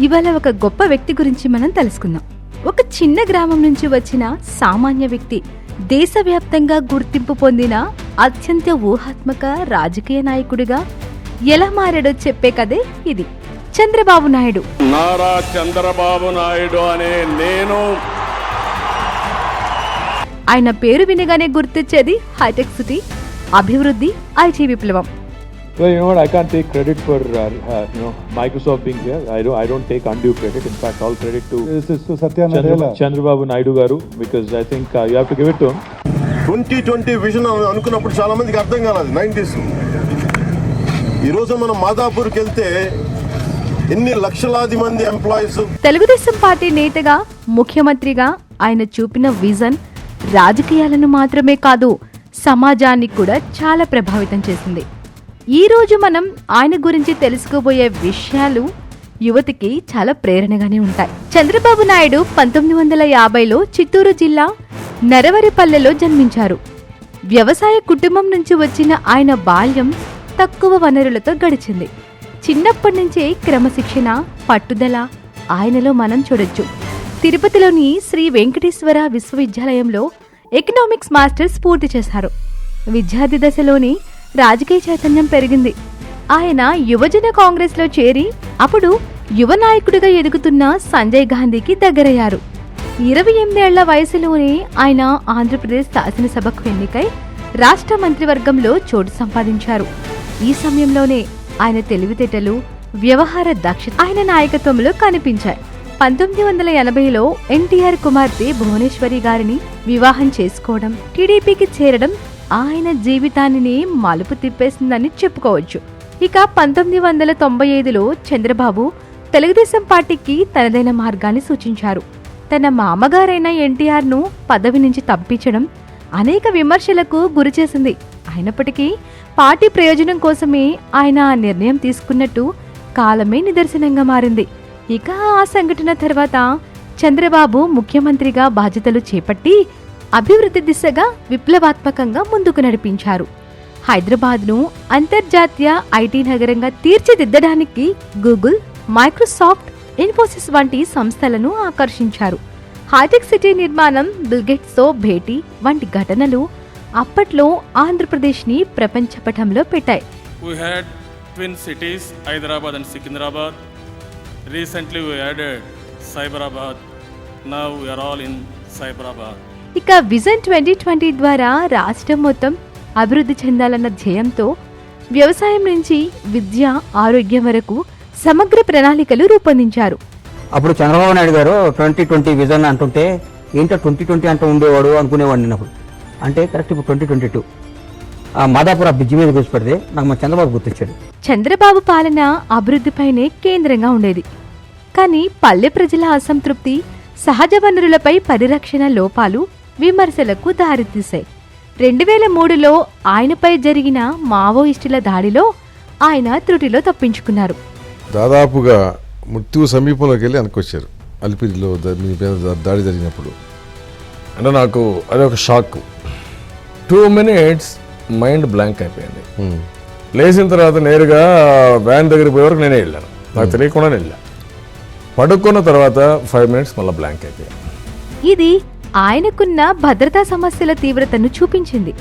ఇవాళ ఒక గొప్ప వ్యక్తి గురించి మనం తెలుసుకుందాం. ఒక చిన్న గ్రామం నుంచి వచ్చిన సామాన్య వ్యక్తి దేశవ్యాప్తంగా గుర్తింపు పొందిన అత్యంత ఊహాత్మక రాజకీయ నాయకుడిగా ఎలా మారాడో చెప్పే కదే ఇది. చంద్రబాబు నాయుడు. నారా చంద్రబాబు నాయుడు అనే నేను. ఆయన పేరు వినగానే గుర్తొచ్చేది హైటెక్ సిటీ అభివృద్ధి ఐటీ విప్లవం. Well, you know what? I can't take credit for uh, uh, you know Microsoft being here. I don't. I don't take undue credit. In fact, all credit to This is to Satya Chandra, Nadella. Chandrababu Naidu garu because I think uh, you have to give it to him. Twenty twenty vision అని అనుకున్నప్పుడు చాలా మందికి అర్థం కాలేదు nineties ఈరోజు మనం మాదాపూర్కి వెళ్తే ఎన్ని లక్షలాది మంది ఎంప్లాయీస్ తెలుగుదేశం పార్టీ నేతగా ముఖ్యమంత్రిగా ఆయన చూపిన విజన్ రాజకీయాలను మాత్రమే కాదు సమాజాన్ని కూడా చాలా ప్రభావితం చేసింది ఈ రోజు మనం ఆయన గురించి తెలుసుకోబోయే విషయాలు యువతికి చాలా ప్రేరణగానే ఉంటాయి. చంద్రబాబు నాయుడు పంతొమ్మిది వందల యాభైలో చిత్తూరు జిల్లా నరవరిపల్లెలో జన్మించారు. వ్యవసాయ కుటుంబం నుంచి వచ్చిన ఆయన బాల్యం తక్కువ వనరులతో గడిచింది. చిన్నప్పటి నుంచే క్రమశిక్షణ పట్టుదల ఆయనలో మనం చూడొచ్చు. తిరుపతిలోని శ్రీ వెంకటేశ్వర విశ్వవిద్యాలయంలో ఎకనామిక్స్ మాస్టర్స్ పూర్తి చేశారు. విద్యార్థి దశలోని రాజకీయ చైతన్యం పెరిగింది. ఆయన యువజన కాంగ్రెస్లో చేరి అప్పుడు యువ నాయకుడిగా ఎదుగుతున్న సంజయ్ గాంధీకి దగ్గరయ్యారు. ఇరవై ఎనిమిదేళ్ళ వయసులోనే ఆయన ఆంధ్రప్రదేశ్ శాసనసభకు ఎన్నికై రాష్ట్ర మంత్రివర్గంలో చోటు సంపాదించారు. ఈ సమయంలోనే ఆయన తెలివితేటలు వ్యవహార దక్షత ఆయన నాయకత్వంలో కనిపించాయి. పంతొమ్మిది వందల ఎనభైలో ఎన్టీఆర్ కుమార్తె భువనేశ్వరి గారిని వివాహం చేసుకోవడం టీడీపీకి చేరడం ఆయన జీవితాన్ని మలుపు తిప్పేసిందని చెప్పుకోవచ్చు. ఇక పంతొమ్మిది వందల తొంభై ఐదులో చంద్రబాబు తెలుగుదేశం పార్టీకి తనదైన మార్గాన్ని సూచించారు. తన మామగారైన ఎన్టీఆర్ను పదవి నుంచి తప్పించడం అనేక విమర్శలకు గురిచేసింది అయినప్పటికీ పార్టీ ప్రయోజనం కోసమే ఆయన ఆ నిర్ణయం తీసుకున్నట్టు కాలమే నిదర్శనంగా మారింది. ఇక ఆ సంఘటన తర్వాత చంద్రబాబు ముఖ్యమంత్రిగా బాధ్యతలు చేపట్టి అభివృద్ధి దిశగా విప్లవాత్మకంగా ముందుకు నడిపించారు హైదరాబాద్ను అంతర్జాతీయ ఐటీ నగరంగా తీర్చిదిద్దడానికి గూగుల్ మైక్రోసాఫ్ట్ ఇన్ఫోసిస్ వంటి సంస్థలను ఆకర్షించారు హైటెక్ సిటీ నిర్మాణం బిల్గేట్స్తో భేటీ వంటి ఘటనలు అప్పట్లో ఆంధ్రప్రదేశ్ని ప్రపంచ పటంలో పెట్టాయి We had twin cities, Hyderabad and Secunderabad. Recently we added Cyberabad. Now we are all in Cyberabad. ఇక విజన్ ట్వంటీ ట్వంటీ ద్వారా రాష్ట్రం మొత్తం అభివృద్ధి చెందాలన్న ధ్యేయంతో వ్యవసాయం నుంచి విద్య ఆరోగ్యం వరకు సమగ్ర ప్రణాళికలు రూపొందించారు. అప్పుడు చంద్రబాబు నాయుడు గారు ట్వంటీ ట్వంటీ విజన్ అంటుంటే ఏంటో ట్వంటీ ట్వంటీ అంటూ ఉండేవాడు అనుకునేవాడు నేను అప్పుడు. అంటే కరెక్ట్ ఇప్పుడు ట్వంటీ ట్వంటీ టూ. ఆ మాదాపుర బ్రిడ్జి మీద కూర్చోపెడితే నాకు మా చంద్రబాబు గుర్తొచ్చాడు. చంద్రబాబు పాలన అభివృద్ధిపైనే కేంద్రంగా ఉండేది. కానీ పల్లె ప్రజల అసంతృప్తి సహజ వనరులపై పరిరక్షణ లోపాలు విమర్శలకు దారితీశాయి. రెండు వేల మూడులో ఆయనపై జరిగిన మావోయిస్టుల దాడిలో ఆయన త్రుటిలో తప్పించుకున్నారు. దాదాపుగా మృత్యు సమీపంలోకి వెళ్ళి వెనక్కి అలిపిరిలో మీ మీద దాడి జరిగినప్పుడు. అంటే నాకు అది ఒక shock. Two minutes mind blank అయిపోయింది. లేచిన తర్వాత నేరుగా వ్యాన్ దగ్గరికి పోయే వరకు నేనే వెళ్ళాను. నాకు తెలియకుండానే వెళ్ళా. పడుకున్న తర్వాత ఫైవ్ మినిట్స్ మళ్ళీ బ్లాంక్ అయిపోయాను ఇది ఆయనకున్న భద్రతా సమస్యల తీవ్రతను చూపించింది.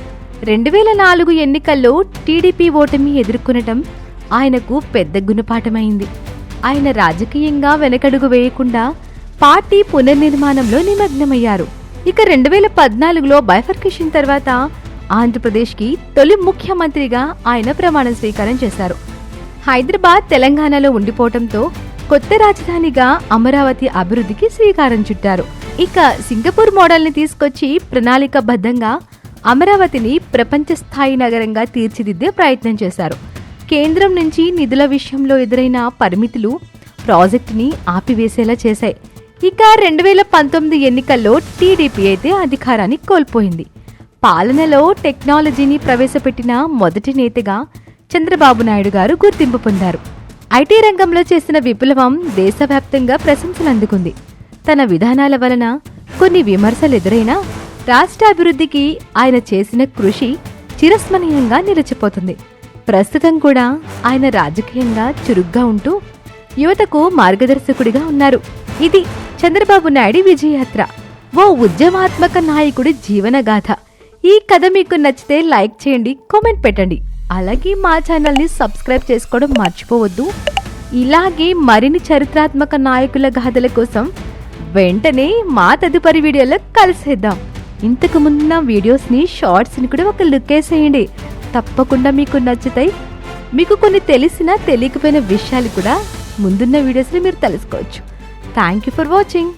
రెండు వేల నాలుగు ఎన్నికల్లో టీడీపీ ఓటమి ఎదుర్కొనటం ఆయనకు పెద్ద గుణపాఠమైంది. ఆయన రాజకీయంగా వెనకడుగు వేయకుండా పార్టీ పునర్నిర్మాణంలో నిమగ్నమయ్యారు. ఇక రెండు వేల పద్నాలుగులో బైఫర్కేషన్ తర్వాత ఆంధ్రప్రదేశ్కి తొలి ముఖ్యమంత్రిగా ఆయన ప్రమాణ స్వీకారం చేశారు. హైదరాబాద్ తెలంగాణలో ఉండిపోవటంతో కొత్త రాజధానిగా అమరావతి అభివృద్ధికి శ్రీకారం చుట్టారు. ఇక సింగపూర్ మోడల్ని తీసుకొచ్చి ప్రణాళికబద్ధంగా అమరావతిని ప్రపంచ స్థాయి నగరంగా తీర్చిదిద్దే ప్రయత్నం చేశారు. కేంద్రం నుంచి నిధుల విషయంలో ఎదురైన పరిమితులు ప్రాజెక్టుని ఆపివేసేలా చేశాయి. ఇక రెండు వేల పంతొమ్మిది ఎన్నికల్లో టీడీపీ అయితే అధికారాన్ని కోల్పోయింది. పాలనలో టెక్నాలజీని ప్రవేశపెట్టిన మొదటి నేతగా చంద్రబాబు నాయుడు గారు గుర్తింపు పొందారు. ఐటీ రంగంలో చేసిన విప్లవం దేశవ్యాప్తంగా ప్రశంసలు అందుకుంది తన విధానాల వలన కొన్ని విమర్శలు ఎదురైనా రాష్ట్రాభివృద్ధికి ఆయన చేసిన కృషి చిరస్మరణీయంగా నిలిచిపోతుంది. ప్రస్తుతం కూడా ఆయన రాజకీయంగా చురుగ్గా ఉంటూ యువతకు మార్గదర్శకుడిగా ఉన్నారు. ఇది చంద్రబాబు నాయుడు విజయయాత్ర. ఓ ఉద్యమాత్మక నాయకుడి జీవనగాథ. ఈ కథ మీకు నచ్చితే లైక్ చేయండి కామెంట్ పెట్టండి. అలాగే మా ఛానల్ని సబ్స్క్రైబ్ చేసుకోవడం మర్చిపోవద్దు. ఇలాగే మరిన్ని చరిత్రాత్మక నాయకుల గాథల కోసం వెంటనే మా తదుపరి వీడియోలో కలిసేద్దాం. ఇంతకు ముందున్న వీడియోస్ని షార్ట్స్ని కూడా ఒక లుక్ వేసేయండి. తప్పకుండా మీకు నచ్చుతాయి. మీకు కొన్ని తెలిసిన తెలియకపోయిన విషయాలు కూడా ముందున్న వీడియోస్ని మీరు తెలుసుకోవచ్చు. Thank you for watching